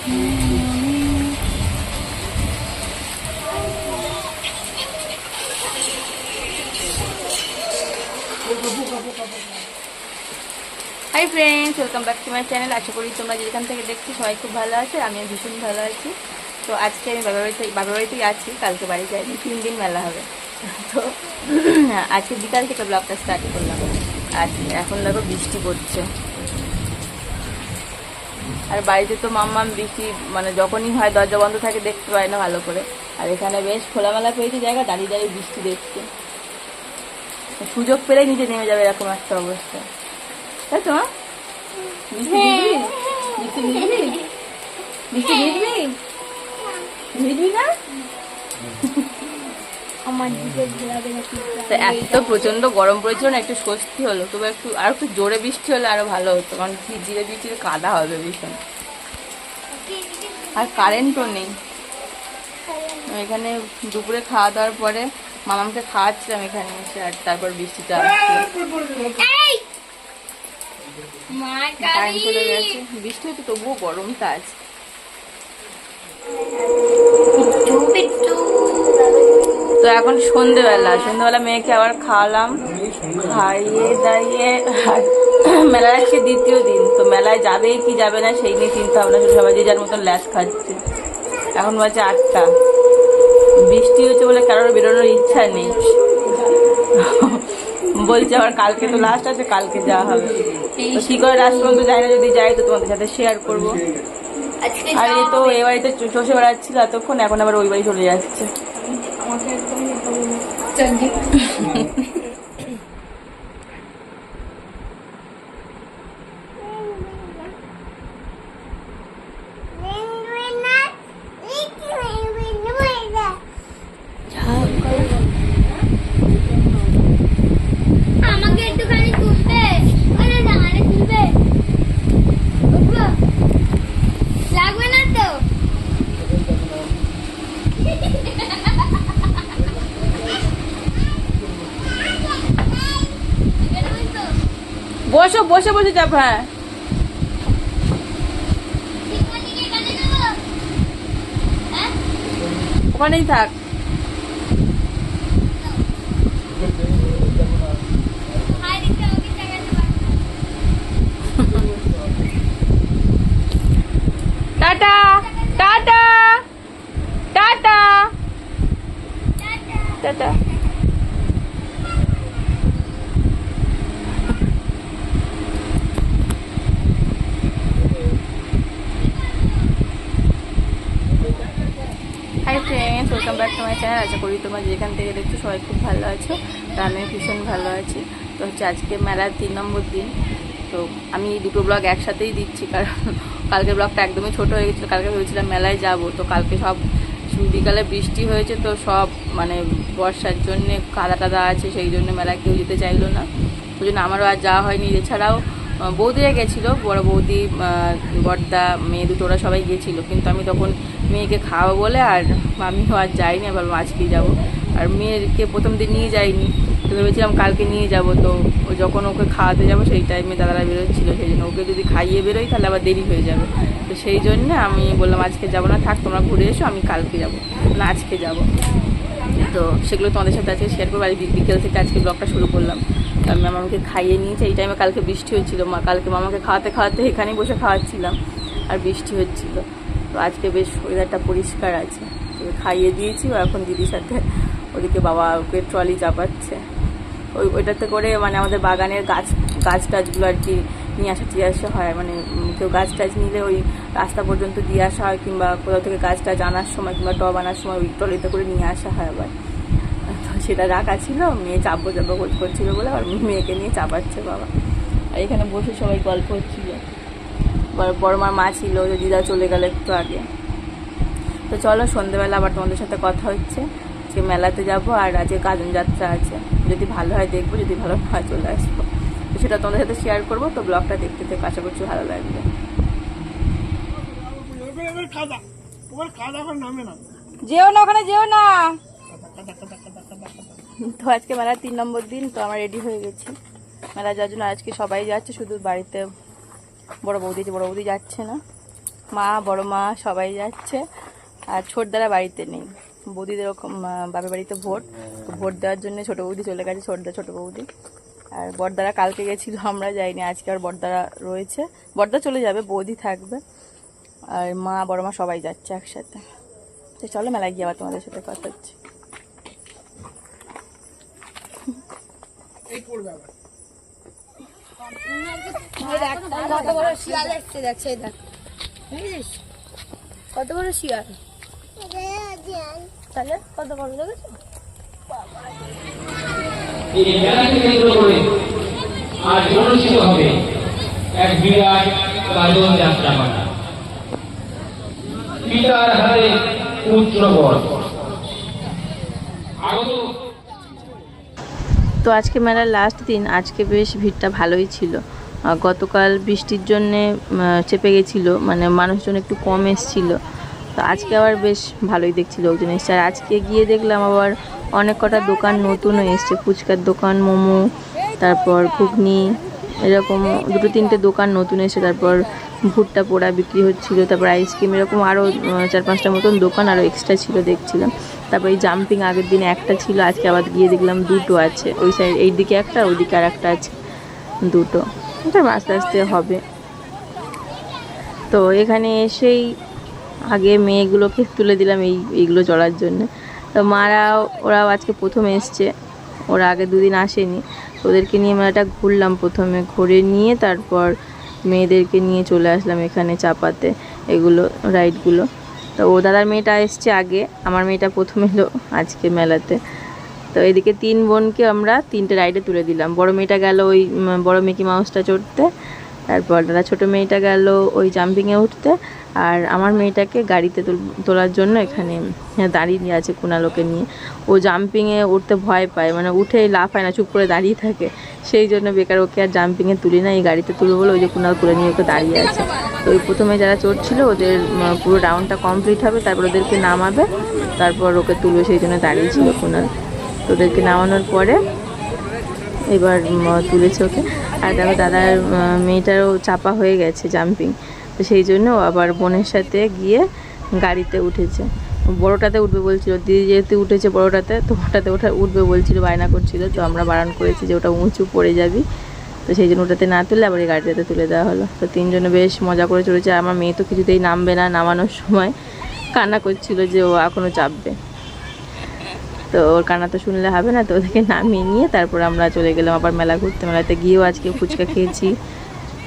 Hi friends welcome back to my channel আশা করি তোমরা যেখান থেকে দেখছি সবাই খুব ভালো আছে, আমিও ভীষণ ভালো আছি। তো আজকে আমি বাবার বাড়িতে, বাবার বাড়িতেই আছি, কালকে বাড়ি যাইনি, তিন দিন মেলা হবে। তো আজকে বিকাল থেকে ব্লগটা স্টার্ট করলাম। আর এখন দেখো বৃষ্টি পড়ছে। আর বাড়িতে তো মাম্মাম বৃষ্টি মানে যখনই হয় দরজা বন্ধ থাকে দেখতে পায় না ভালো করে আর এখানে বেশ খোলামেলা পেয়েছে জায়গা দাঁড়িয়ে দাঁড়িয়ে বৃষ্টি দেখছে সুযোগ পেলেই নিচে নেমে যাবে এরকম একটা অবস্থা তাই তো মা? বৃষ্টি ভিজবি? বৃষ্টি ভিজবি? বৃষ্টি ভিজবি? ভিজবি না? তো এত প্রচণ্ড গরম পড়েছিল না একটু স্বস্তি হলো। তবে একটু আর একটু জোরে বৃষ্টি হলে আরও ভালো হতো কারণ ভিজিয়ে ভিজিয়ে কাদা হবে ভীষণ। আর কারেন্টও নেই। এখানে দুপুরে খাওয়া দাওয়ার পরে মামামকে খাওয়াচ্ছিলাম এখানে এসে আর তারপর বৃষ্টিটা চলে গেছে। বৃষ্টি হচ্ছে তবুও গরমটা আছে। এখন সন্ধেবেলা। সন্ধেবেলা মেয়েকে আবার খাওয়ালাম। খাইয়ে দাইয়ে মেলার আজকে দ্বিতীয় দিন তো মেলায় যাবে কি যাবে না সেই নিয়ে চিন্তা ভাবনা শুধু সবাই যে যার মতন ল্যাস খাচ্ছে। এখন বাজে আটটা। বৃষ্টি হচ্ছে বলে কারোর বেরোনোর ইচ্ছা নেই। বলছে আবার কালকে তো লাস্ট আছে কালকে যাওয়া হবে। কি করে লাস্ট পর্যন্ত যাই না যদি যাই তো তোমাদের সাথে শেয়ার করব। আর এই তো এ বাড়িতে চষে বেড়াচ্ছিল এতক্ষণ এখন আবার ওই বাড়ি চলে যাচ্ছে। ਆਪਾਂ ਫਿਰ ਤੋਂ ਚੰਗੀ। বসো বসে বসে যাব হ্যাঁ? ওখানেই থাক। Tata tata tata. Tata hi back channel আশা করি তোমরা যেখান থেকে দেখছ সবাই খুব ভালো আছো, তো আমি ভীষণ ভালো আছি। তো হচ্ছে আজকে মেলার তিন নম্বর দিন, তো আমি দুটো ব্লগ একসাথেই দিচ্ছি, কারণ কালকের ব্লগটা একদমই ছোট হয়ে গেছিল, কালকে ভেবেছিলাম মেলায় যাব, তো কালকে সব বিকালে বৃষ্টি হয়েছে, তো সব মানে বর্ষার জন্যে কাদা টাদা আছে, সেই জন্য মেলায় কেউ যেতে চাইলো না। ওই জন্য আমারও আর যাওয়া হয়নি। এছাড়াও বৌদিরা গেছিল, বড় বৌদি বড়দা মেয়ে দুটো ওরা সবাই গেছিল, কিন্তু আমি তখন মেয়েকে খাওয়াবো বলে, আর আমিও আর যাইনি আবার আজকেই যাব। আর মেয়েকে প্রথম দিন নিয়ে যাইনি, তো ভেবেছিলাম কালকে নিয়ে যাব, তো যখন ওকে খাওয়াতে যাব সেই টাইমে দাদারা বেরোচ্ছিলো, সেই জন্য ওকে যদি খাইয়ে বেরোই তাহলে আবার দেরি হয়ে যাবে। তো সেই জন্য আমি বললাম, আজকে যাব না, থাক, তোমরা ঘুরে এসো, আমি কালকে যাব। না, আজকে যাব। তো সেগুলো তোমাদের সাথে আজকে শেয়ার করব, আর বিকেল থেকে আজকে ব্লগটা শুরু করলাম। আমি মামাকে খাইয়ে নিয়েছি, এই টাইমে কালকে বৃষ্টি হচ্ছিল মা, কালকে মামাকে খাওয়াতে খাওয়াতে এখানেই বসে খাওয়াচ্ছিলাম, আর বৃষ্টি হচ্ছিল। তো আজকে বেশ ওয়েদারটা পরিষ্কার আছে। খাইয়ে দিয়েছি, ও এখন দিদির সাথে ওদিকে বাবা ওকে ট্রলি চাপাচ্ছে। ওই, ওইটাতে করে মানে আমাদের বাগানের গাছ গাছ টাছগুলো আর কি নিয়ে আসা, দিয়ে আসা হয়। মানে কেউ গাছ টাছ নিলে ওই রাস্তা পর্যন্ত দিয়ে আসা হয় কিংবা কোথাও থেকে গাছ টাছ আনার সময় কিংবা টব আনার সময় ওই ট্রলিতে করে নিয়ে আসা হয় আবার। তো সেটা রাখা ছিল, মেয়ে চাপবো চাপবো করছিল বলে আর মেয়েকে নিয়ে চাপাচ্ছে বাবা। আর এখানে বসে সবাই গল্প হচ্ছিল। বড় বড় মার মা ছিল যে দিদা চলে গেল একটু আগে। তো চলো সন্ধেবেলা আবার তোমাদের সাথে কথা হচ্ছে। যে মেলাতে যাব আর আজকে গাজন যাত্রা আছে। যদি ভালো হয় দেখব যদি ভালো না হয় চলে আসব। তো সেটা তোমাদের সাথে শেয়ার করব। তো ব্লগটা দেখতে থেকে আশা করছি ভালো লাগবে। যেও না ওখানে যেও না। তো আজকে মেলার তিন নম্বর দিন তো আমার রেডি হয়ে গেছি। মেলা যাওয়ার জন্য আজকে সবাই যাচ্ছে শুধু বাড়িতে বড় বৌদি বড় বৌদি যাচ্ছে না। মা, বড় মা সবাই যাচ্ছে। আর ছোটদারা বাড়িতে নেই। বৌদিদের ওরকম বাপের বাড়িতে ভোট। ভোট দেওয়ার জন্য ছোট বৌদি চলে গেছে ছোটদা ছোট বৌদি। আর বড়দারা কালকে গেছিল, আমরা যাইনি। আজকে আর বড়দারা রয়েছে। বড়দা চলে যাবে, বৌদি থাকবে। আর মা, বড় মা সবাই যাচ্ছে একসাথে। তো চলো, মেলায় গিয়ে আবার তোমাদের সাথে কথা হচ্ছে। এই কত বড় শিয়াল? এসছে দেখছে দেখ। কত বড় শিয়াল? তাহলে কত বড় দেখেছ? এই মেলাকে কেন্দ্র করে আজ অনুষ্ঠিত হবে এক বিরাট গাজন যাত্রা পালা পিতার হাতে পুত্র বর। আগত। তো আজকে মেলার লাস্ট দিন আজকে বেশ ভিড়টা ভালোই ছিল। গতকাল বৃষ্টির জন্যে চেপে গেছিল মানে মানুষজন একটু কম এসছিলো। তো আজকে আবার বেশ ভালোই দেখছি লোকজন এসছে। আর আজকে গিয়ে দেখলাম আবার অনেক কটা দোকান নতুনও এসছে। ফুচকার দোকান, মোমো, তারপর ঘুগনি, এরকম দুটো তিনটে দোকান নতুন এসে তারপর ভুট্টা পোড়া বিক্রি হচ্ছিল, তারপর আইসক্রিম, এরকম আরও চার পাঁচটা মতন দোকান আরও এক্সট্রা ছিল দেখছিলাম। তারপর এই জাম্পিং আগের দিনে একটা ছিল, আজকে আবার গিয়ে দেখলাম দুটো আছে। ওই সাইড এই দিকে একটা ওই দিকে আর একটা আছে। দুটো। এটা আস্তে আস্তে হবে। তো এখানে এসেই আগে মেয়েগুলোকে তুলে দিলাম এই, এইগুলো চড়ার জন্য। তো মারা, ওরাও আজকে প্রথম এসছে। ওরা আগে দুদিন আসেনি। ওদেরকে নিয়ে মেলাটা ঘুরলাম প্রথমে। ঘুরে নিয়ে তারপর মেয়েদেরকে নিয়ে চলে আসলাম এখানে চাপাতে এগুলো, রাইডগুলো। তো ও দাদার মেয়েটা এসছে আগে। আমার মেয়েটা প্রথম এলো আজকে মেলাতে। তো এদিকে তিন বোনকে আমরা তিনটে রাইডে তুলে দিলাম। বড় মেয়েটা গেল ওই বড় মিকি মাউসটা চড়তে, তারপর দাদা ছোটো মেয়েটা গেল ওই জাম্পিংয়ে উঠতে, আর আমার মেয়েটাকে গাড়িতে তোলার জন্য এখানে দাঁড়িয়ে আছে কুনালোকে নিয়ে। ও জাম্পিংয়ে উঠতে ভয় পায় মানে উঠেই লাফায় না, চুপ করে দাঁড়িয়ে থাকে। সেই জন্য বেকার ওকে আর জাম্পিংয়ে তুলি না, এই গাড়িতে তুলবো বলে ওই যে কুনাল তুলে নিয়ে ওকে দাঁড়িয়ে আছে। তো ওই প্রথমে যারা চড়ছিল, ওদের পুরো রাউন্ডটা কমপ্লিট হবে, তারপর ওদেরকে নামাবে, তারপর ওকে তুলবে, সেই জন্য দাঁড়িয়েছিল কুনাল তো ওদেরকে নামানোর পরে এবার তুলেছে ওকে। আর দেখো দাদার মেয়েটারও চাপা হয়ে গেছে জাম্পিং তো সেই জন্য আবার বোনের সাথে গিয়ে গাড়িতে উঠেছে। বড়োটাতে উঠবে বলছিল, দিদি যেহেতু উঠেছে বড়োটাতে তো ওটাতে ওঠা, উঠবে বলছিল, বায়না করছিল। তো আমরা বারণ করেছি যে ওটা উঁচু পড়ে যাবি। তো সেই জন্য ওটাতে না তুলে আবার এই গাড়িটাতে তুলে দেওয়া হলো। তো তিনজনে বেশ মজা করে চলেছে। আমার মেয়ে তো কিছুতেই নামবে না নামানোর সময়। কান্না করছিল যে ও এখনও চাপবে। তো ওর কান্না তো শুনলে হবে না, তো ওদেরকে নামিয়ে নিয়ে তারপর আমরা চলে গেলাম আবার মেলা ঘুরতে। মেলাতে গিয়েও আজকে ফুচকা খেয়েছি,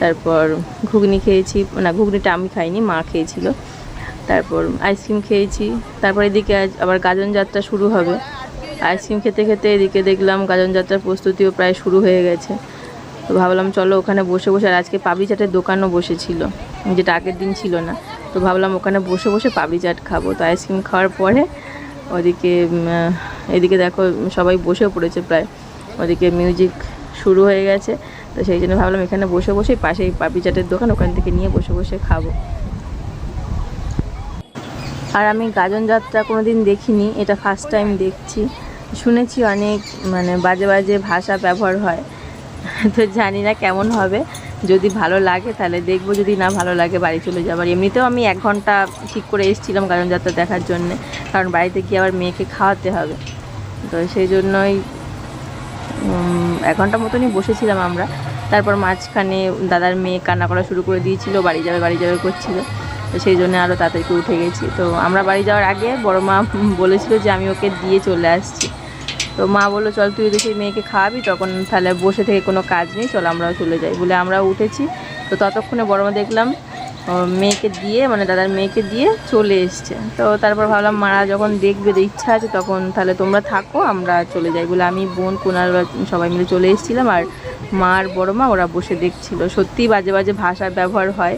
তারপর ঘুগনি খেয়েছি, না ঘুগনিটা আমি খাইনি, মা খেয়েছিল। তারপর আইসক্রিম খেয়েছি, তারপর এদিকে আজ আবার গাজন যাত্রা শুরু হবে। আইসক্রিম খেতে খেতে এদিকে দেখলাম গাজন যাত্রার প্রস্তুতিও প্রায় শুরু হয়ে গেছে। তো ভাবলাম চলো ওখানে বসে বসে, আর আজকে পাবি চাটের দোকানও বসেছিল, যেটা আগের দিন ছিল না। তো ভাবলাম ওখানে বসে বসে পাবলি চাট খাব। তো আইসক্রিম খাওয়ার পরে ওদিকে এদিকে দেখো সবাই বসে পড়েছে প্রায়। ওদিকে মিউজিক শুরু হয়ে গেছে। তো সেই জন্য ভাবলাম এখানে বসে বসে পাশেই পাপি চাটের দোকান, ওখান থেকে নিয়ে বসে বসে খাব। আর আমি গাজন যাত্রা কোনো দিন দেখিনি, এটা ফার্স্ট টাইম দেখছি। শুনেছি অনেক মানে বাজে বাজে ভাষা ব্যবহার হয়। তো জানি না কেমন হবে। যদি ভালো লাগে তাহলে দেখব, যদি না ভালো লাগে বাড়ি চলে যাবার এমনিতেও আমি এক ঘণ্টা ঠিক করে এসেছিলাম গাজন যাত্রা দেখার জন্যে, কারণ বাড়িতে গিয়ে আবার মেয়েকে খাওয়াতে হবে। তো সেই জন্যই এক ঘণ্টা মতনই বসেছিলাম আমরা। তারপর মাঝখানে দাদার মেয়ে কান্না করা শুরু করে দিয়েছিল, বাড়ি যাবে বাড়ি যাবে করছিল। তো সেই জন্য আরও তাড়াতাড়ি উঠে গেছি। তো আমরা বাড়ি যাওয়ার আগে বড় মা বলেছিল যে, আমি ওকে দিয়ে চলে আসছি। তো মা বলল, চল তুই দেখি মেয়েকে খাওয়াবি, তখন তাহলে বসে থেকে কোনো কাজ নেই, চল আমরাও চলে যাই। বলে আমরা উঠেছি। তো ততক্ষণে বড় মা দেখলাম মেয়েকে দিয়ে মানে দাদার মেয়েকে দিয়ে চলে এসছে। তো তারপর ভাবলাম, মারা যখন দেখবে ইচ্ছা আছে, তখন তাহলে তোমরা থাকো, আমরা চলে যাই। বলে আমি, বোন কুনার সবাই মিলে চলে এসেছিলাম। আর মা আর বড় মা, ওরা বসে দেখছিল। সত্যিই বাজে বাজে ভাষার ব্যবহার হয়।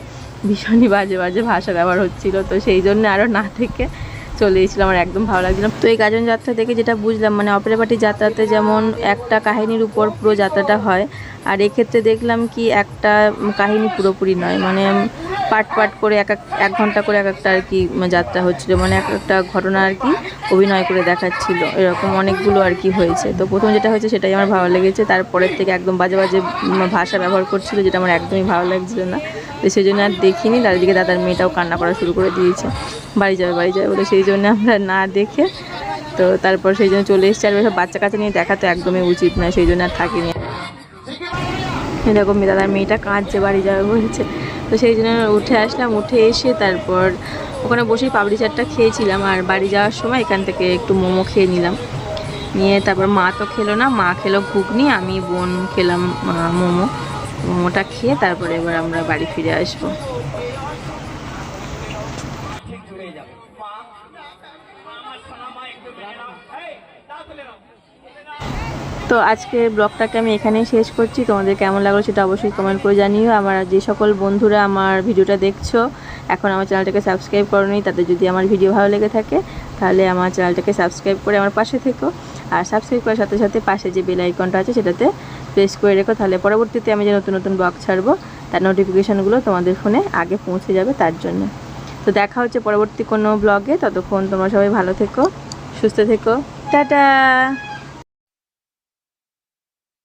ভীষণই বাজে বাজে ভাষা ব্যবহার হচ্ছিল। তো সেই জন্য আরও না থেকে চলে এসেছিলাম। আমার একদম ভালো লাগছিল তো এই গাজন যাত্রা দেখে যেটা বুঝলাম মানে অপেরা পার্টি যাত্রাতে যেমন একটা কাহিনীর উপর পুরো যাত্রাটা হয়, আর এক্ষেত্রে দেখলাম কি, একটা কাহিনী পুরোপুরি নয়। মানে পার্ট পার্ট করে এক এক ঘণ্টা করে এক একটা আর কি যাত্রা হচ্ছিল মানে এক একটা ঘটনা আর কি অভিনয় করে দেখাচ্ছিল, এরকম অনেকগুলো আর কি হয়েছে। তো প্রথম যেটা হয়েছে সেটাই আমার ভালো লেগেছে, তারপরের থেকে একদম বাজে বাজে ভাষা ব্যবহার করছিল, যেটা আমার একদমই ভালো লাগছিল না। তো সেই জন্য আর দেখিনি দিকে দাদার মেয়েটাও কান্না করা শুরু করে দিয়েছে, বাড়ি যাবে বাড়ি যাবে বলে সেই জন্য আমরা না দেখে, তো তারপর সেই জন্য চলে এসেছি। আর এসব বাচ্চা কাচ্চা নিয়ে দেখা তো একদমই উচিত নয়, সেই জন্য আর থাকিনি। এরকম দাদার মেয়েটা কাঁদছে, বাড়ি যাবে বলছে। তো সেই জন্য উঠে আসলাম, উঠে এসে তারপর ওখানে বসেই পাপড়ি চাটটা খেয়েছিলাম আর বাড়ি যাওয়ার সময় এখান থেকে একটু মোমো খেয়ে নিলাম। নিয়ে তারপর মা তো খেলো না, মা খেলো ঘুগনি, আমি, বোন খেলাম মোমো। মোমোটা খেয়ে তারপরে এবার আমরা বাড়ি ফিরে আসব। তো আজকে ব্লগটাকে আমি এখানেই শেষ করছি। তোমাদের কেমন লাগল সেটা অবশ্যই কমেন্ট করে জানিও। আমার যে সকল বন্ধুরা আমার ভিডিওটা দেখছ, এখন আমার চ্যানেলটাকে সাবস্ক্রাইব করোনি, তাদের যদি আমার ভিডিও ভালো লেগে থাকে, তাহলে আমার চ্যানেলটাকে সাবস্ক্রাইব করে আমার পাশে থেকো। আর সাবস্ক্রাইব করার সাথে সাথে পাশে যে বেল আইকনটা আছে, সেটাতে প্রেস করে রেখো। তাহলে পরবর্তীতে আমি যে নতুন নতুন ব্লগ ছাড়বো, তার নোটিফিকেশানগুলো তোমাদের ফোনে আগে পৌঁছে যাবে তার জন্য। তো দেখা হচ্ছে পরবর্তী কোনো ব্লগে ততক্ষণ তোমরা সবাই ভালো থেকো, সুস্থ থেকো। টাটা!